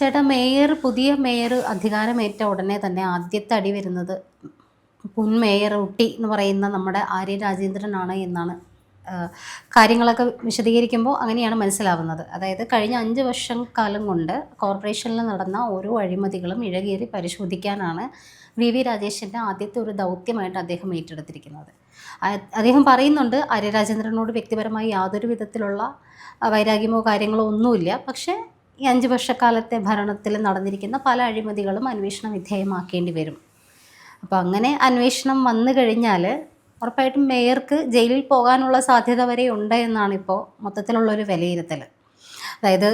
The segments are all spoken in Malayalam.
ചേട്ടാ മേയർ പുതിയ മേയർ അധികാരമേറ്റ ഉടനെ തന്നെ ആദ്യത്തെ അടി വരുന്നത് പുൻ മേയർ ഊട്ടി എന്ന് പറയുന്ന നമ്മുടെ ആര്യ രാജേന്ദ്രനാണ് എന്നാണ്. കാര്യങ്ങളൊക്കെ വിശദീകരിക്കുമ്പോൾ അങ്ങനെയാണ് മനസ്സിലാവുന്നത്. അതായത് കഴിഞ്ഞ അഞ്ച് വർഷം കാലം കൊണ്ട് കോർപ്പറേഷനിൽ നടന്ന ഓരോ അഴിമതികളും ഇഴകേറി പരിശോധിക്കാനാണ് വി വി രാജേഷിന്റെ ആദ്യത്തെ ഒരു ദൗത്യമായിട്ട് അദ്ദേഹം ഏറ്റെടുത്തിരിക്കുന്നത്. അദ്ദേഹം പറയുന്നുണ്ട് ആര്യ രാജേന്ദ്രനോട് വ്യക്തിപരമായി യാതൊരു വിധത്തിലുള്ള വൈരാഗ്യമോ കാര്യങ്ങളോ ഒന്നുമില്ല. പക്ഷേ ഈ അഞ്ച് വർഷക്കാലത്തെ ഭരണത്തിൽ നടന്നിരിക്കുന്ന പല അഴിമതികളും അന്വേഷണ വിധേയമാക്കേണ്ടി വരും. അപ്പോൾ അങ്ങനെ അന്വേഷണം വന്നു കഴിഞ്ഞാൽ ഉറപ്പായിട്ടും മേയർക്ക് ജയിലിൽ പോകാനുള്ള സാധ്യത വരെ ഉണ്ട് എന്നാണ് ഇപ്പോൾ മൊത്തത്തിലുള്ളൊരു വിലയിരുത്തൽ അതായത്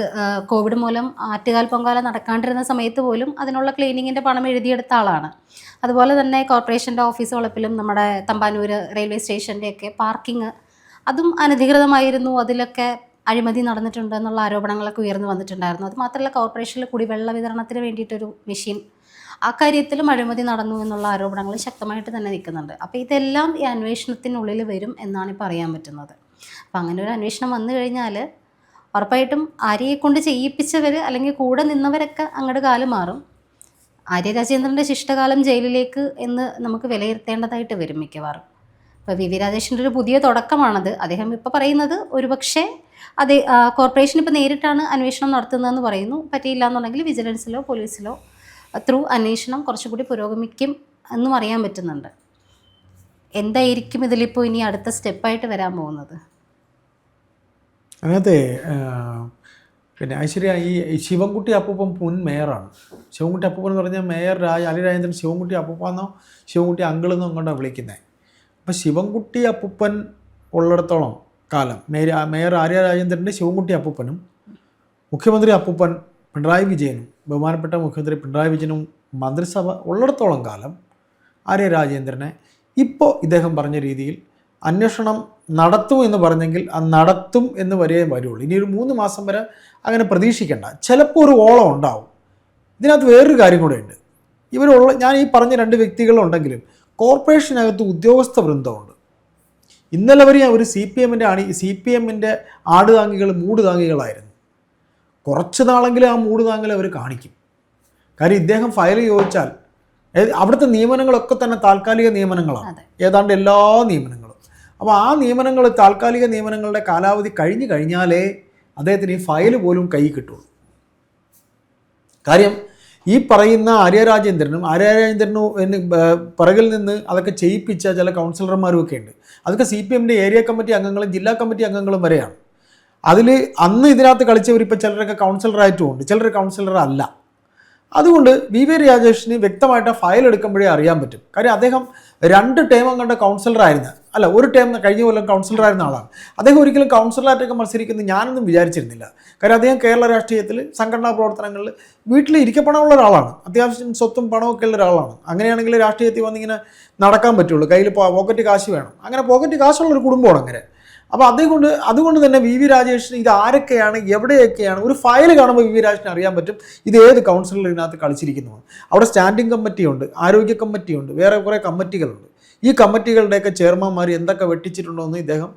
കോവിഡ് മൂലം ആറ്റുകാൽ പൊങ്കാല നടക്കാണ്ടിരുന്ന സമയത്ത് പോലും അതിനുള്ള ക്ലീനിങ്ങിന്റെ പണം എഴുതിയെടുത്ത ആളാണ്. അതുപോലെ തന്നെ കോർപ്പറേഷന്റെ ഓഫീസ് വളപ്പിലും നമ്മുടെ തമ്പാനൂർ റെയിൽവേ സ്റ്റേഷന്റെയൊക്കെ പാർക്കിംഗ് അതും അനധികൃതമായിരുന്നു. അതിലൊക്കെ അഴിമതി നടന്നിട്ടുണ്ട് എന്നുള്ള ആരോപണങ്ങളൊക്കെ ഉയർന്നു വന്നിട്ടുണ്ടായിരുന്നു. അത് മാത്രമല്ല കോർപ്പറേഷനിൽ കുടിവെള്ള വിതരണത്തിന് വേണ്ടിയിട്ടൊരു മെഷീൻ ആ കാര്യത്തിലും അഴിമതി നടന്നു എന്നുള്ള ആരോപണങ്ങൾ ശക്തമായിട്ട് തന്നെ നിൽക്കുന്നുണ്ട്. അപ്പോൾ ഇതെല്ലാം ഈ അന്വേഷണത്തിനുള്ളിൽ വരും എന്നാണ് ഇപ്പോൾ അറിയാൻ പറ്റുന്നത്. അപ്പോൾ അങ്ങനെ ഒരു അന്വേഷണം വന്നു കഴിഞ്ഞാൽ ഉറപ്പായിട്ടും ആര്യയെ കൊണ്ട് ചെയ്യിപ്പിച്ചവർ അല്ലെങ്കിൽ കൂടെ നിന്നവരൊക്കെ അങ്ങോട്ട് കാലം മാറും. ആര്യ രാജേന്ദ്രന്റെ ശിഷ്ടകാലം ജയിലിലേക്ക് എന്ന് നമുക്ക് വിലയിരുത്തേണ്ടതായിട്ട് വരും മിക്കവാറും. ഇപ്പോൾ വി വി രാജേഷിന്റെ ഒരു പുതിയ തുടക്കമാണത്. അദ്ദേഹം ഇപ്പോൾ പറയുന്നത് ഒരുപക്ഷെ അത് കോർപ്പറേഷൻ ഇപ്പോൾ നേരിട്ടാണ് അന്വേഷണം നടത്തുന്നതെന്ന് പറയുന്നു. പറ്റിയില്ല എന്നുണ്ടെങ്കിൽ വിജിലൻസിലോ പോലീസിലോ ത്രൂ അന്വേഷണം കുറച്ചുകൂടി പുരോഗമിക്കും എന്നും അറിയാൻ പറ്റുന്നുണ്ട്. എന്തായിരിക്കും ഇതിലിപ്പോൾ ഇനി അടുത്ത സ്റ്റെപ്പായിട്ട് വരാൻ പോകുന്നത്? അതെ പിന്നെ ഐശ്വര്യ ഈ ശിവൻകുട്ടി അപ്പൂപ്പൻ മുൻ മേയറാണ്. ശിവൻകുട്ടി അപ്പൂപ്പൻ എന്ന് പറഞ്ഞാൽ മേയർ രാജ അലി രാജേന്ദ്രൻ ശിവൻകുട്ടി അപ്പൂപ്പാന്നോ ശിവൻകുട്ടി അങ്കിളെന്നോ അങ്ങോട്ടാണ് വിളിക്കുന്നത് അപ്പോൾ ശിവൻകുട്ടി അപ്പൂപ്പൻ ഉള്ളിടത്തോളം കാലം. മേയർ മേയർ ആര്യ രാജേന്ദ്രന്റെ ശിവൻകുട്ടി അപ്പൂപ്പനും മുഖ്യമന്ത്രി അപ്പൂപ്പൻ പിണറായി വിജയനും ബഹുമാനപ്പെട്ട മുഖ്യമന്ത്രി പിണറായി വിജയനും മന്ത്രിസഭ ഉള്ളിടത്തോളം കാലം ആര്യ രാജേന്ദ്രനെ ഇപ്പോൾ ഇദ്ദേഹം പറഞ്ഞ രീതിയിൽ അന്വേഷണം നടത്തും എന്ന് പറഞ്ഞെങ്കിൽ അത് നടത്തും എന്ന് വരെ വരുള്ളൂ. ഇനി ഒരു മൂന്ന് മാസം വരെ അങ്ങനെ പ്രതീക്ഷിക്കേണ്ട. ചിലപ്പോൾ ഒരു ഓളം ഉണ്ടാവും. ഇതിനകത്ത് വേറൊരു കാര്യം കൂടെ ഉണ്ട്. ഇവരുള്ള ഞാൻ ഈ പറഞ്ഞ രണ്ട് വ്യക്തികളുണ്ടെങ്കിലും കോർപ്പറേഷനകത്ത് ഉദ്യോഗസ്ഥ വൃന്ദമുണ്ട്. ഇന്നലെ വരെ ഒരു സി പി എമ്മിന്റെ ആണ് സി പി എമ്മിന്റെ ആടുതാങ്ങികൾ മൂടുതാങ്ങികളായിരുന്നു. കുറച്ച് നാളെങ്കിലും ആ മൂടുതാങ്ങൽ അവർ കാണിക്കും. കാര്യം ഇദ്ദേഹം ഫയൽ ചോദിച്ചാൽ അവിടുത്തെ നിയമനങ്ങളൊക്കെ തന്നെ താൽക്കാലിക നിയമനങ്ങളാണ്. ഏതാണ്ട് എല്ലാ നിയമനങ്ങളും. അപ്പോൾ ആ നിയമനങ്ങൾ താൽക്കാലിക നിയമനങ്ങളുടെ കാലാവധി കഴിഞ്ഞു കഴിഞ്ഞാലേ അദ്ദേഹത്തിന് ഈ ഫയൽ പോലും കൈ കിട്ടുള്ളൂ. കാര്യം ഈ പറയുന്ന ആര്യരാജേന്ദ്രനും രാജേന്ദ്രനും ആര്യ പിറകിൽ നിന്ന് അതൊക്കെ ചെയ്യിപ്പിച്ച ചില കൗൺസിലർമാരും ഒക്കെ ഉണ്ട്. അതൊക്കെ സി പി എമ്മിന്റെ ഏരിയ കമ്മിറ്റി അംഗങ്ങളും ജില്ലാ കമ്മിറ്റി അംഗങ്ങളും വരെയാണ്. അതിൽ അന്ന് ഇതിനകത്ത് കളിച്ചവരിപ്പോൾ ചിലരൊക്കെ കൗൺസിലറായിട്ടും ഉണ്ട് ചിലർ കൗൺസിലർ അല്ല അതുകൊണ്ട് വി വി രാജേഷിന് വ്യക്തമായിട്ട് ഫയൽ എടുക്കുമ്പോഴേ അറിയാൻ പറ്റും. കാര്യം അദ്ദേഹം രണ്ട് ടേം കണ്ട കൗൺസിലറായിരുന്നു അല്ല ഒരു ടേം കഴിഞ്ഞ കൊല്ലം കൗൺസിലറായിരുന്ന ആളാണ്. അദ്ദേഹം ഒരിക്കലും കൗൺസിലറായിട്ടൊക്കെ മത്സരിക്കുന്നത് ഞാനൊന്നും വിചാരിച്ചിരുന്നില്ല. കാര്യം അദ്ദേഹം കേരള രാഷ്ട്രീയത്തിൽ സംഘടനാ പ്രവർത്തനങ്ങളിൽ വീട്ടിൽ ഇരിക്കപ്പണമുള്ള ഒരാളാണ്. അത്യാവശ്യം സ്വത്തും പണമൊക്കെ ഉള്ള ഒരാളാണ്. അങ്ങനെയാണെങ്കിൽ രാഷ്ട്രീയത്തിൽ വന്നിങ്ങനെ നടക്കാൻ പറ്റുള്ളൂ. കയ്യിൽ പോക്കറ്റ് കാശ് വേണം. അങ്ങനെ പോക്കറ്റ് കാശുള്ള ഒരു കുടുംബമാണ് അങ്ങനെ. അപ്പോൾ അതുകൊണ്ട് അതുകൊണ്ട് തന്നെ വി വി രാജേഷിന് ഇത് ആരൊക്കെയാണ് എവിടെയൊക്കെയാണ് ഒരു ഫയൽ കാണുമ്പോൾ വി വി രാജേഷിന് അറിയാൻ പറ്റും ഇത് ഏത് കൗൺസിലർ ഇതിനകത്ത് കളിച്ചിരിക്കുന്നു. അവിടെ സ്റ്റാൻഡിംഗ് കമ്മിറ്റിയുണ്ട് ആരോഗ്യ കമ്മിറ്റിയുണ്ട് വേറെ കുറേ കമ്മിറ്റികളുണ്ട് ഈ കമ്മിറ്റികളുടെയൊക്കെ ചെയർമാൻമാർ എന്തൊക്കെ വെട്ടിച്ചിട്ടുണ്ടോ എന്ന് ഇദ്ദേഹം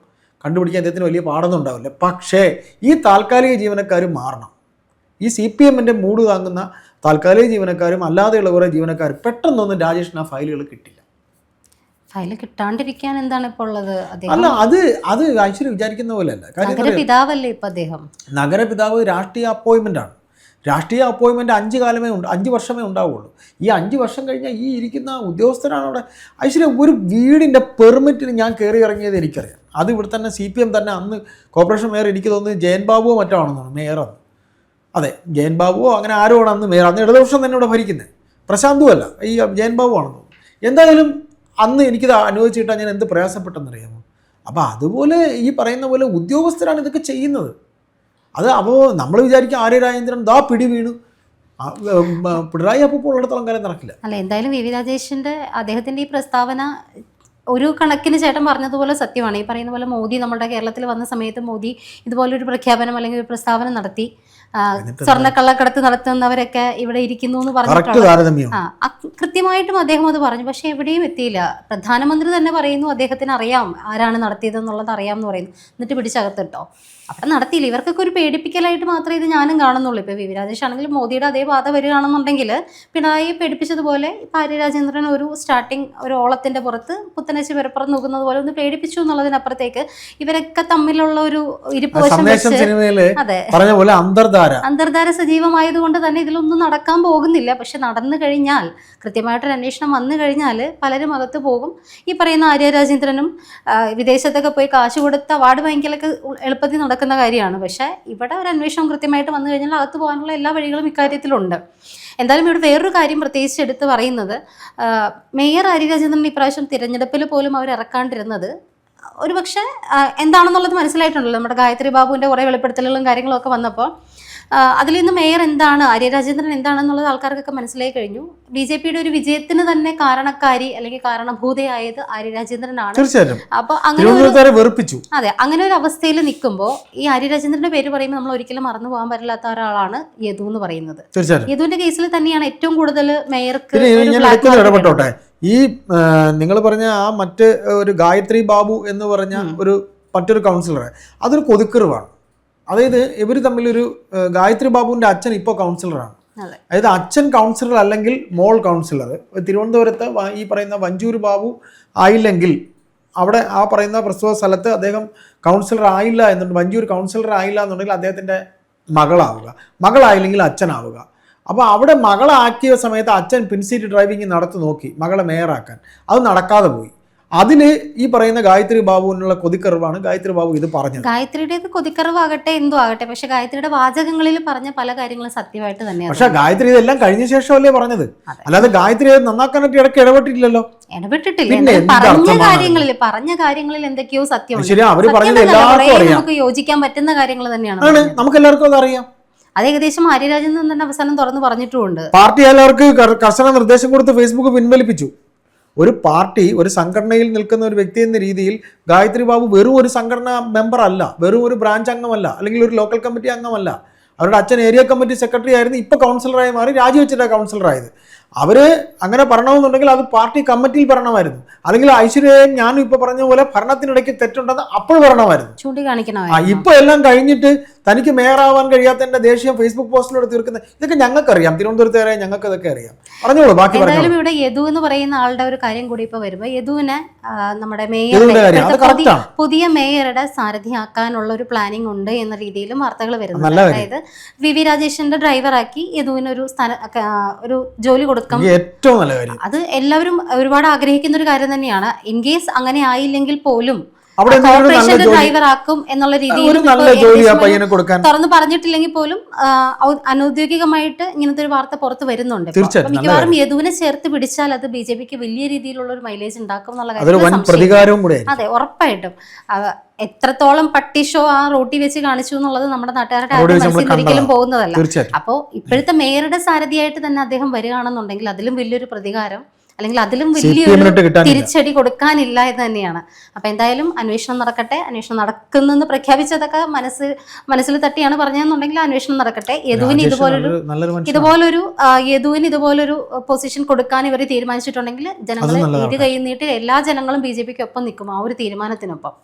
കണ്ടുപിടിക്കാൻ അദ്ദേഹത്തിന് വലിയ പാടൊന്നും ഉണ്ടാവില്ല. പക്ഷേ ഈ താൽക്കാലിക ജീവനക്കാർ മാറണം. ഈ സി പി എമ്മിന്റെ മൂട് താങ്ങുന്ന താൽക്കാലിക ജീവനക്കാരും അല്ലാതെയുള്ള കുറേ ജീവനക്കാരും പെട്ടെന്നൊന്നും രാജേഷിന് ആ ഫയലുകൾ കിട്ടില്ല. ഫയൽ കിട്ടാണ്ടിരിക്കാൻ എന്താണ് ഇപ്പോൾ ഉള്ളത് അല്ല അത് അത് ഐശ്വര്യ വിചാരിക്കുന്ന പോലെ അല്ല നഗരപിതാവല്ലേ നഗര ഇപ്പൊ അദ്ദേഹം? നഗരപിതാവ് രാഷ്ട്രീയ അപ്പോയിൻമെന്റ് ആണ്. രാഷ്ട്രീയ അപ്പോയിൻമെന്റ് അഞ്ച് കാലമേ ഉണ്ട് അഞ്ച് വർഷമേ ഉണ്ടാവുള്ളൂ. ഈ അഞ്ച് വർഷം കഴിഞ്ഞാൽ ഈ ഇരിക്കുന്ന ഉദ്യോഗസ്ഥരാണ് അവിടെ. ഐശ്വര്യ ഒരു വീടിന്റെ പെർമിറ്റിന് ഞാൻ കയറി ഇറങ്ങിയത് എനിക്കറിയാം. അത് ഇവിടെ തന്നെ സി പി എം തന്നെ അന്ന് കോർപ്പറേഷൻ മേയർ എനിക്ക് തോന്നുന്നത് ജയൻ ബാബുവോ മറ്റോ ആണെന്നാണ് മേയർ അന്ന് അതെ ജയൻ ബാബുവോ അങ്ങനെ ആരോ ആണ് അന്ന് മേയർ അന്ന് ഇടതുപക്ഷം തന്നെ ഇവിടെ ഭരിക്കുന്നത് പ്രശാന്തുവല്ല ഈ ജയൻ ബാബു ആണെന്ന് എന്തായാലും അന്ന് എനിക്കിത് അനുവദിച്ചിട്ടാണ് ഞാൻ എന്ത് പ്രയാസപ്പെട്ടെന്നറിയാമോ? അപ്പോൾ അതുപോലെ ഈ പറയുന്ന പോലെ ഉദ്യോഗസ്ഥരാണ് ഇതൊക്കെ ചെയ്യുന്നത്. അത് അപ്പോൾ നമ്മൾ വിചാരിക്കും ആര്യ രാജേന്ദ്രൻ ദാ പിടി വീണു. പിണറായി അപ്പോൾ ഉള്ളിടത്തോളം കാലം നടക്കില്ല. അല്ല എന്തായാലും വി വി രാജേഷിന്റെ അദ്ദേഹത്തിന്റെ ഈ പ്രസ്താവന ഒരു കണക്കിന് ചേട്ടൻ പറഞ്ഞതുപോലെ സത്യമാണ്. ഈ പറയുന്ന പോലെ മോദി നമ്മുടെ കേരളത്തിൽ വന്ന സമയത്ത് മോദി ഇതുപോലൊരു പ്രഖ്യാപനം അല്ലെങ്കിൽ ഒരു പ്രസ്താവന നടത്തി. സ്വർണക്കള്ളക്കടത്ത് നടത്തുന്നവരൊക്കെ ഇവിടെ ഇരിക്കുന്നു എന്ന് അ- കൃത്യമായിട്ടും അദ്ദേഹം അത് പറഞ്ഞു. പക്ഷെ എവിടെയും എത്തിയില്ല. പ്രധാനമന്ത്രി തന്നെ പറയുന്നു അദ്ദേഹത്തിന് അറിയാം ആരാണ് നടത്തിയതെന്നുള്ളത് അറിയാം എന്ന് പറയുന്നു. എന്നിട്ട് പിടിച്ചകത്തിട്ടോ. അപ്പം നടത്തിയില്ല. ഇവർക്കൊക്കെ ഒരു പേടിപ്പിക്കലായിട്ട് മാത്രമേ ഇത് ഞാനും കാണുന്നുള്ളൂ. ഇപ്പോൾ വി. വി രാജേഷ് ആണെങ്കിലും മോദിയുടെ അതേ പാത വരികയാണെന്നുണ്ടെങ്കിൽ പിണറായി പേടിപ്പിച്ചതുപോലെ ഭാര്യ രാജേന്ദ്രൻ ഒരു സ്റ്റാർട്ടിങ് ഒരു ഓളത്തിന്റെ പുറത്ത് പുത്തനശ്ശി പെരപ്പുറം നോക്കുന്നത് പോലെ ഒന്ന് പേടിപ്പിച്ചു എന്നുള്ളതിനപ്പുറത്തേക്ക് ഇവരൊക്കെ തമ്മിലുള്ള ഒരു ഇരിപ്പോശം വശം അതെ. പറഞ്ഞ പോലെ അന്തർധാര അന്തർധാര. അന്തർധാര സജീവമായതുകൊണ്ട് തന്നെ ഇതിലൊന്നും നടക്കാൻ പോകുന്നില്ല. പക്ഷെ നടന്നു കഴിഞ്ഞാൽ കൃത്യമായിട്ടൊരു അന്വേഷണം വന്നു കഴിഞ്ഞാൽ പലരും അകത്ത് പോകും. ഈ പറയുന്ന ആര്യ രാജേന്ദ്രനും വിദേശത്തൊക്കെ പോയി കാശ് കൊടുത്ത അവാർഡ് വാങ്ങിക്കലൊക്കെ എളുപ്പത്തിൽ നടക്കുന്ന കാര്യമാണ്. പക്ഷെ ഇവിടെ ഒരു അന്വേഷണം കൃത്യമായിട്ട് വന്നു കഴിഞ്ഞാൽ അകത്ത് പോകാനുള്ള എല്ലാ വഴികളും ഇക്കാര്യത്തിലുണ്ട്. എന്തായാലും ഇവിടെ വേറൊരു കാര്യം പ്രത്യേകിച്ച് എടുത്ത് പറയുന്നത് മേയർ ആര്യ രാജേന്ദ്രൻ ഇപ്രാവശ്യം തിരഞ്ഞെടുപ്പിൽ പോലും അവർ ഇറക്കാണ്ടിരുന്നത് ഒരു പക്ഷേ എന്താണെന്നുള്ളത് മനസ്സിലായിട്ടുണ്ടല്ലോ. നമ്മുടെ ഗായത്രി ബാബുവിന്റെ കുറേ വെളിപ്പെടുത്തലുകളും കാര്യങ്ങളൊക്കെ വന്നപ്പോൾ അതിൽ നിന്ന് മേയർ എന്താണ്? ആര്യരാജേന്ദ്രൻ എന്താണെന്നുള്ളത് ആൾക്കാർക്കൊക്കെ മനസ്സിലായി കഴിഞ്ഞു. ബി ജെ പിയുടെ ഒരു വിജയത്തിന് തന്നെ കാരണക്കാരി അല്ലെങ്കിൽ കാരണഭൂതയായത് ആര്യരാജേന്ദ്രനാണ് തീർച്ചയായിട്ടും. അപ്പോൾ അങ്ങനെ വെറുപ്പിച്ചു. അതെ അങ്ങനെ ഒരു അവസ്ഥയിൽ നിൽക്കുമ്പോൾ ഈ ആര്യരാജേന്ദ്രന്റെ പേര് പറയുമ്പോൾ നമ്മൾ ഒരിക്കലും മറന്നു പോകാൻ പറ്റില്ലാത്ത ഒരാളാണ് യദു എന്ന് പറയുന്നത്. യദുവിന്റെ കേസിൽ തന്നെയാണ് ഏറ്റവും കൂടുതൽ മേയർക്ക് ഇടപെട്ടോട്ടെ? ഈ നിങ്ങൾ പറഞ്ഞ ആ മറ്റ് ഒരു ഗായത്രി ബാബു എന്ന് പറഞ്ഞ ഒരു മറ്റൊരു കൗൺസിലറെ അതൊരു കൊതിക്കറിവാണ്. അതായത് ഇവർ തമ്മിലൊരു ഒരു ഗായത്രി ബാബുവിന്റെ അച്ഛൻ ഇപ്പോൾ കൗൺസിലറാണ് അതായത് അച്ഛൻ കൗൺസിലർ അല്ലെങ്കിൽ മോൾ കൗൺസിലർ തിരുവനന്തപുരത്ത് ഈ പറയുന്ന വഞ്ചൂർ ബാബു ആയില്ലെങ്കിൽ അവിടെ ആ പറയുന്ന പ്രസവ സ്ഥലത്ത് അദ്ദേഹം കൗൺസിലർ ആയില്ല എന്നുണ്ട് വഞ്ചൂർ കൗൺസിലർ ആയില്ല എന്നുണ്ടെങ്കിൽ അദ്ദേഹത്തിന്റെ മകളാവുക. മകളായില്ലെങ്കിൽ അച്ഛനാവുക. അപ്പോൾ അവിടെ മകളാക്കിയ സമയത്ത് അച്ഛൻ പിൻസീറ്റ് ഡ്രൈവിംഗ് നടത്തി നോക്കി മകളെ മേയറാക്കാൻ. അത് നടക്കാതെ പോയി. അതിൽ ഈ പറയുന്ന ഗായത്രി ബാബുവിനുള്ള കൊതിക്കറിവാണ് ഗായത്രി ബാബു ഇത് പറഞ്ഞത്. ഗായത്രിയുടേത് കൊതിക്കറിവാകട്ടെ എന്തോ ആകട്ടെ പക്ഷെ ഗായത്രിയുടെ വാചകങ്ങളിൽ പറഞ്ഞ പല കാര്യങ്ങളും സത്യമായിട്ട് തന്നെയാണ്. പക്ഷെ ഗായത്രി ഇതെല്ലാം കഴിഞ്ഞ ശേഷമല്ലേ പറഞ്ഞത്? അല്ലാതെ ഗായത്രി നന്നാക്കാനായിട്ട് ഇടയ്ക്ക് ഇടപെട്ടിട്ടില്ലല്ലോ. ഇടപെട്ടിട്ടില്ല. പറഞ്ഞ കാര്യങ്ങളിൽ പറഞ്ഞ കാര്യങ്ങളിൽ എന്തൊക്കെയോ സത്യമാണ് നമുക്ക് യോജിക്കാൻ പറ്റുന്ന കാര്യങ്ങൾ തന്നെയാണ്. നമുക്ക് എല്ലാവർക്കും അത് അറിയാം. അത് ഏകദേശം ആര്യരാജൻ തന്നെ അവസാനം തുറന്നു പറഞ്ഞിട്ടുമുണ്ട്. പാർട്ടി എല്ലാവർക്കും കർ- കർശന നിർദ്ദേശം കൊടുത്ത് ഫേസ്ബുക്ക് പിൻവലിപ്പിച്ചു. ഒരു പാർട്ടി ഒരു സംഘടനയിൽ നിൽക്കുന്ന ഒരു വ്യക്തി എന്ന രീതിയിൽ ഗായത്രി ബാബു വെറും ഒരു സംഘടനാ മെമ്പർ അല്ല വെറും ഒരു ബ്രാഞ്ച് അംഗമല്ല അല്ലെങ്കിൽ ഒരു ലോക്കൽ കമ്മിറ്റി അംഗമല്ല. അവരുടെ അച്ഛൻ ഏരിയ കമ്മിറ്റി സെക്രട്ടറി ആയിരുന്നു ഇപ്പോൾ കൗൺസിലറായി മാറി രാജിവെച്ചിട്ടാണ് കൗൺസിലറായത് അവർ അങ്ങനെ പറയണമെന്നുണ്ടെങ്കിൽ അത് പാർട്ടി കമ്മിറ്റിയിൽ പറയണമായിരുന്നു. അല്ലെങ്കിൽ ഐശ്വര്യ ഞാനും ഇപ്പൊ പറഞ്ഞ പോലെ ഭരണത്തിനിടയ്ക്ക് തെറ്റുണ്ടെന്ന് അപ്പോൾ പറയണമായിരുന്നു. ആ ഇപ്പൊ എല്ലാം കഴിഞ്ഞിട്ട് തനിക്ക് മേയറാവാൻ കഴിയാത്ത എന്റെ ദേഷ്യം ഫേസ്ബുക്ക് പോസ്റ്റിലൂടെ തീർക്കുന്ന ഇതൊക്കെ ഞങ്ങൾക്കറിയാം. അറിയാം ഞങ്ങൾക്ക് ഇതൊക്കെ അറിയാം. പറഞ്ഞോളൂ ബാക്കി എന്തായാലും ഇവിടെ യദു എന്ന് പറയുന്ന ആളുടെ ഒരു കാര്യം കൂടി ഇപ്പൊ വരുമ്പോ യദുവിനെ നമ്മുടെ ഇപ്പോഴത്തെ പുതിയ- മേയറുടെ സാരഥിയാക്കാനുള്ള ഒരു പ്ലാനിംഗ് ഉണ്ട് എന്ന രീതിയിലും വാർത്തകൾ വരുന്നു അതായത് വി വി രാജേഷിന്റെ ഡ്രൈവറാക്കി യദുവിന് ഒരു സ്ഥാന ഒരു ജോലി കൊടുക്കാം എനിക്ക് ഏറ്റവും നല്ല കാര്യം. അത് എല്ലാവരും ഒരുപാട് ആഗ്രഹിക്കുന്ന ഒരു കാര്യം തന്നെയാണ്. ഇൻ കേസ് അങ്ങനെ ആയില്ലെങ്കിൽ പോലും കോർപ്പറേഷന്റെ ഡ്രൈവർ ആക്കും എന്നുള്ള രീതിയിൽ തുറന്ന് പറഞ്ഞിട്ടില്ലെങ്കിൽ പോലും അനൌദ്യോഗികമായിട്ട് ഇങ്ങനത്തെ ഒരു വാർത്ത പുറത്ത് വരുന്നുണ്ട് മിക്കവാറും യദുവിനെ ചേർത്ത് പിടിച്ചാൽ അത് ബി ജെ പിക്ക് വലിയ രീതിയിലുള്ള ഒരു മൈലേജ് ഉണ്ടാക്കും എന്നുള്ള കാര്യം അതെ ഉറപ്പായിട്ടും. എത്രത്തോളം പട്ടി ഷോ ആ റോട്ടി വെച്ച് കാണിച്ചു എന്നുള്ളത് നമ്മുടെ നാട്ടുകാരുടെ നമ്മൾ മനസ്സിൽ ഒരിക്കലും പോകുന്നതല്ല. അപ്പോ അപ്പോൾ ഇപ്പോഴത്തെ മേയറുടെ സാരഥിയായിട്ട് തന്നെ അദ്ദേഹം വരികയാണെന്നുണ്ടെങ്കിൽ അതിലും വലിയൊരു പ്രതികാരം അല്ലെങ്കിൽ അതിലും വലിയൊരു തിരിച്ചടി കൊടുക്കാനില്ല എന്ന് തന്നെയാണ്. അപ്പൊ എന്തായാലും അന്വേഷണം നടക്കട്ടെ. അന്വേഷണം നടക്കുന്നെന്ന് പ്രഖ്യാപിച്ചതൊക്കെ മനസ്സ് മനസ്സിൽ തട്ടിയാണ് പറഞ്ഞതെന്നുണ്ടെങ്കിൽ അന്വേഷണം നടക്കട്ടെ. യദുവിന് ഇതുപോലൊരു ഇതുപോലൊരു യദുവിന് ഇതുപോലൊരു പൊസിഷൻ കൊടുക്കാൻ ഇവർ തീരുമാനിച്ചിട്ടുണ്ടെങ്കിൽ ജനങ്ങൾ ഇത് കൈ നീട്ടി എല്ലാ ജനങ്ങളും ബി ജെ പിക്ക് ഒപ്പം നിൽക്കും ആ ഒരു തീരുമാനത്തിനൊപ്പം.